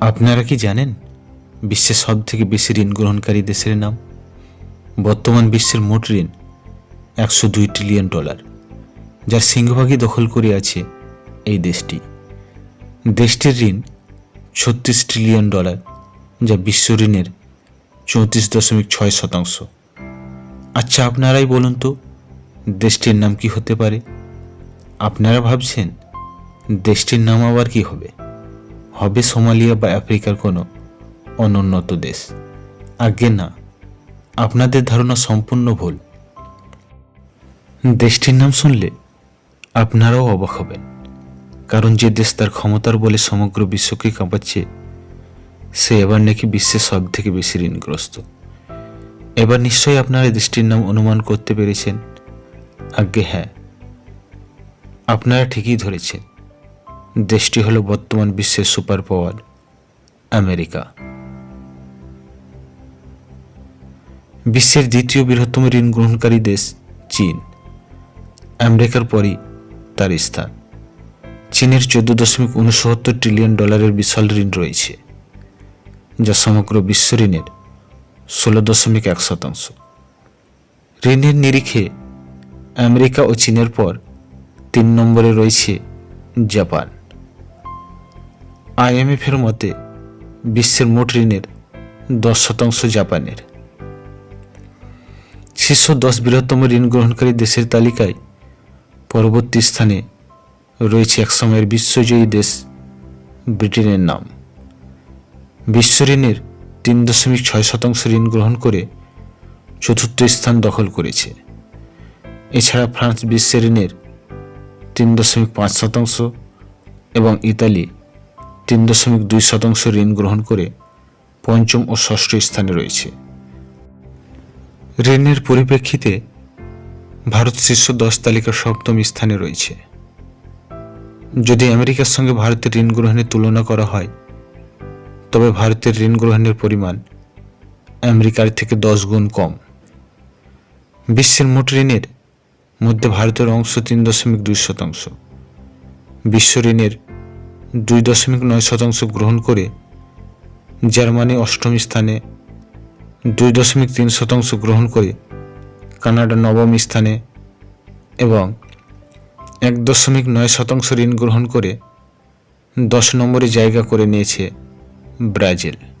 আপনারা কি জানেন বিশ্বের সব থেকে বেশি ঋণ গ্রহণকারী দেশের নাম? বর্তমান বিশ্বের মোট ঋণ একশো দুই ট্রিলিয়ন ডলার যার সিংহভাগই দখল করে আছে এই দেশটি। দেশটির ঋণ ছত্রিশ ট্রিলিয়ন ডলার যা বিশ্ব ঋণের চৌত্রিশ দশমিক ছয় শতাংশ। আচ্ছা আপনারাই বলুন তো, দেশটির নাম কি হতে পারে? আপনারা ভাবছেন দেশটির নাম আবার কি হবে? হবে সোমালিয়া বা আফ্রিকার কোনো অনুন্নত দেশ। আগে না। আপনাদের ধারণা সম্পূর্ণ ভুল। দেশটির নাম শুনলে আপনারাও অবাক হবেন। কারণ যে দেশ তার ক্ষমতার বলে সমগ্র বিশ্বকে কাঁপাচ্ছে, সে এবার নাকি বিশ্বের সব থেকে বেশি ঋণগ্রস্ত। এবার নিশ্চয়ই আপনারা দেশটির নাম অনুমান করতে পেরেছেন। আজ্ঞে হ্যাঁ। আপনারা ঠিকই ধরেছেন। দেশটি হলো বর্তমান বিশ্বের সুপার পাওয়ার, আমেরিকা। বিশ্বের দ্বিতীয় বৃহত্তম ঋণ গ্রহণকারী দেশ চীন। আমেরিকার পরই তার স্থান। চীনের চোদ্দ দশমিক উনসত্তর ট্রিলিয়ন ডলারের বিশাল ঋণ রয়েছে, যা সমগ্র বিশ্ব ঋণের ষোলো দশমিক এক শতাংশ। ঋণের নিরিখে আমেরিকা ও চীনের পর তিন নম্বরে রয়েছে জাপান। আইএমএফের মতে, বিশ্বের মোট ঋণের দশ শতাংশ জাপানের। শীর্ষ দশ বৃহত্তম ঋণ গ্রহণকারী দেশের তালিকায় পরবর্তী স্থানে রয়েছে একসময়ের বিশ্বজয়ী দেশ ব্রিটেনের নাম। বিশ্ব ঋণের তিন দশমিক ছয় শতাংশ ঋণ গ্রহণ করে চতুর্থ স্থান দখল করেছে। এছাড়া ফ্রান্স বিশ্ব ঋণের তিন দশমিক পাঁচ শতাংশ এবং ইতালি তিন দশমিক দুই শতাংশ ঋণ গ্রহণ করে পঞ্চম ও ষষ্ঠ স্থানে রয়েছে। ঋণের পরিপ্রেক্ষিতে ভারত শীর্ষ দশ তালিকার সপ্তম স্থানে রয়েছে। যদি আমেরিকার সঙ্গে ভারতের ঋণ গ্রহণের তুলনা করা হয়, তবে ভারতের ঋণ গ্রহণের পরিমাণ আমেরিকার থেকে দশ গুণ কম। বিশ্বের মোট ঋণের মধ্যে ভারতের অংশ তিন দশমিক দুই শতাংশ। বিশ্ব ঋণের দুই দশমিক নয় শতাংশ গ্রহণ করে জার্মানি অষ্টম স্থানে দুই দশমিক তিন শতাংশ গ্রহণ করে কানাডা নবম স্থানে এবং এক দশমিক নয় শতাংশ ঋণ গ্রহণ করে দশ নম্বরে জায়গা করে নিয়েছে ব্রাজিল।